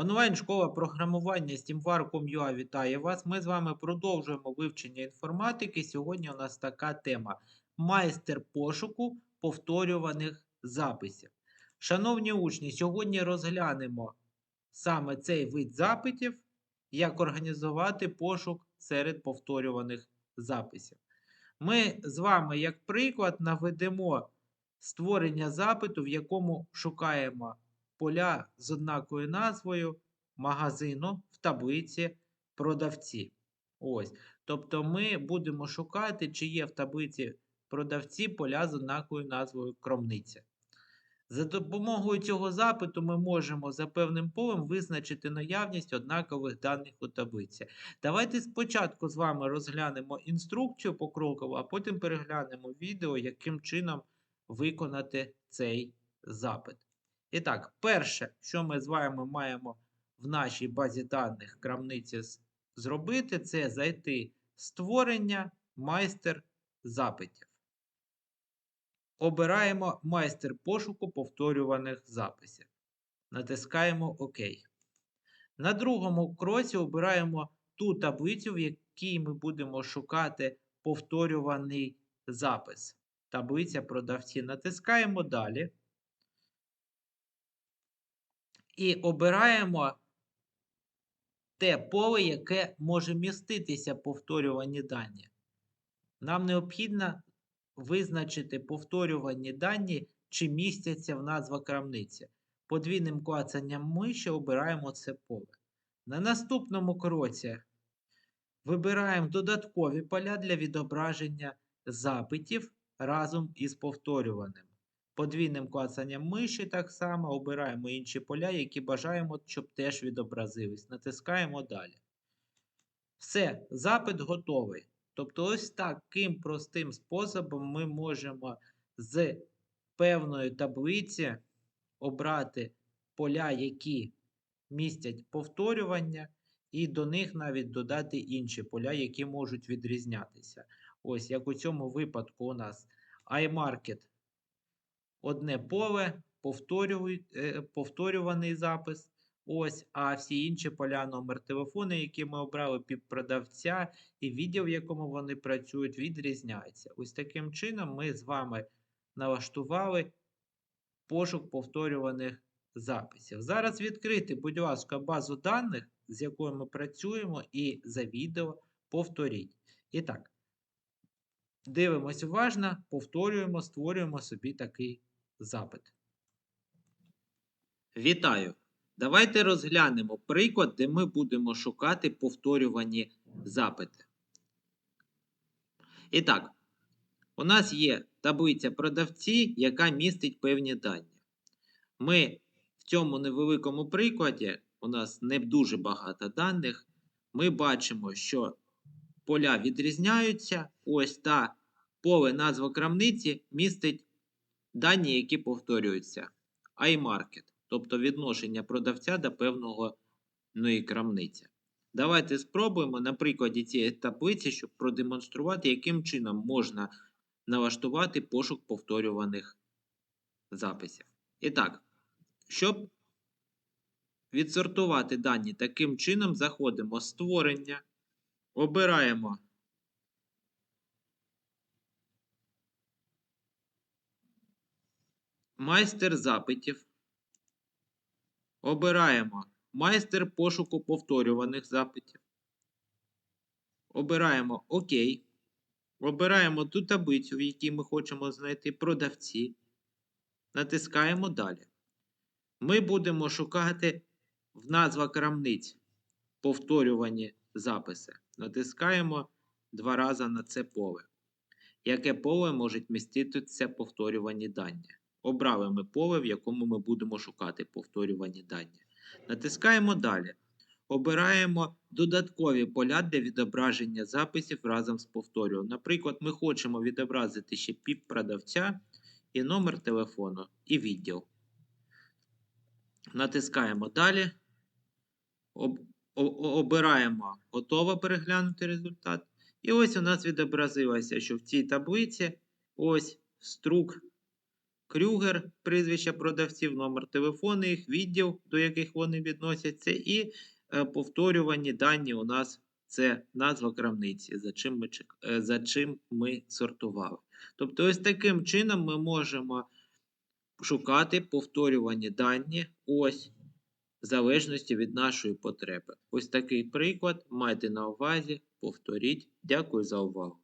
Онлайн-школа програмування SteamVar.com.ua вітає вас. Ми з вами продовжуємо вивчення інформатики. Сьогодні у нас така тема: майстер пошуку повторюваних записів. Шановні учні, сьогодні розглянемо саме цей вид запитів, як організувати пошук серед повторюваних записів. Ми з вами, як приклад, наведемо створення запиту, в якому шукаємо поля з однакою назвою магазину в таблиці продавці. Ось. Тобто ми будемо шукати, чи є в таблиці продавці поля з однакою назвою кромниця. За допомогою цього запиту ми можемо за певним полем визначити наявність однакових даних у таблиці. Давайте спочатку з вами розглянемо інструкцію покроково, а потім переглянемо відео, яким чином виконати цей запит. І так, перше, що ми з вами маємо в нашій базі даних крамниці зробити, це зайти в створення майстер запитів. Обираємо майстер пошуку повторюваних записів. Натискаємо ОК. На другому кроці обираємо ту таблицю, в якій ми будемо шукати повторюваний запис. Таблиця продавці. Натискаємо далі. І обираємо те поле, яке може міститися повторювані дані. Нам необхідно визначити повторювані дані, чи містяться в назва крамниці. Подвійним клацанням миші обираємо це поле. На наступному кроці вибираємо додаткові поля для відображення запитів разом із повторюваним. Подвійним клацанням миші так само обираємо інші поля, які бажаємо, щоб теж відобразились. Натискаємо далі. Все, запит готовий. Тобто, ось таким простим способом ми можемо з певної таблиці обрати поля, які містять повторювання, і до них навіть додати інші поля, які можуть відрізнятися. Ось, як у цьому випадку, у нас iMarket одне поле, е, повторюваний запис. Ось, а всі інші поля номер телефону, які ми обрали під продавця, і відділ, в якому вони працюють, відрізняється. Ось таким чином ми з вами налаштували пошук повторюваних записів. Зараз відкрити, будь ласка, базу даних, з якою ми працюємо, і за відео повторіть. І так, дивимось уважно, повторюємо, створюємо собі такий запит. Вітаю! Давайте розглянемо приклад, де ми будемо шукати повторювані запити. І так, у нас є таблиця продавці, яка містить певні дані. Ми в цьому невеликому прикладі, у нас не дуже багато даних, ми бачимо, що поля відрізняються. Ось та поле назва крамниці містить дані, які повторюються. iMarket, тобто відношення продавця до певного ну, крамниці. Давайте спробуємо на прикладі цієї таблиці, щоб продемонструвати, яким чином можна налаштувати пошук повторюваних записів. І так, щоб відсортувати дані таким чином, заходимо в створення, обираємо майстер запитів. Обираємо майстер пошуку повторюваних запитів. Обираємо ОК. Обираємо ту таблицю, в якій ми хочемо знайти продавці. Натискаємо далі. Ми будемо шукати в назва крамниць повторювані записи. Натискаємо два рази на це поле. Яке поле можуть міститися повторювані дані? Обрали ми поле, в якому ми будемо шукати повторювані дані. Натискаємо далі. Обираємо додаткові поля для відображення записів разом з повторюванням. Наприклад, ми хочемо відобразити ще піп продавця і номер телефону, і відділ. Натискаємо далі. Обираємо готово переглянути результат. І ось у нас відобразилося, що в цій таблиці ось струк Крюгер, прізвища продавців, номер телефону їх, відділ, до яких вони відносяться, і е, повторювані дані у нас це назва крамниці, за чим ми, е, за чим ми сортували. Тобто, ось таким чином ми можемо шукати повторювані дані ось в залежності від нашої потреби. Ось такий приклад майте на увазі, повторіть. Дякую за увагу.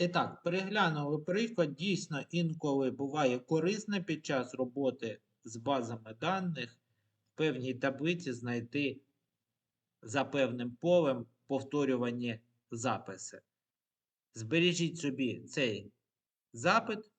І так, переглянули приклад. Дійсно, інколи буває корисно під час роботи з базами даних в певній таблиці знайти за певним полем повторювані записи. Збережіть собі цей запит,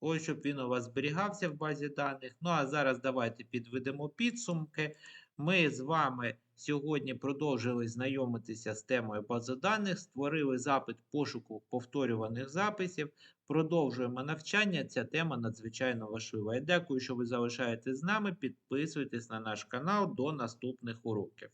ось щоб він у вас зберігався в базі даних. Ну а зараз давайте підведемо підсумки. Ми з вами сьогодні продовжили знайомитися з темою бази даних, створили запит пошуку повторюваних записів. Продовжуємо навчання. Ця тема надзвичайно важлива. Я дякую, що ви залишаєтесь з нами. Підписуйтесь на наш канал до наступних уроків.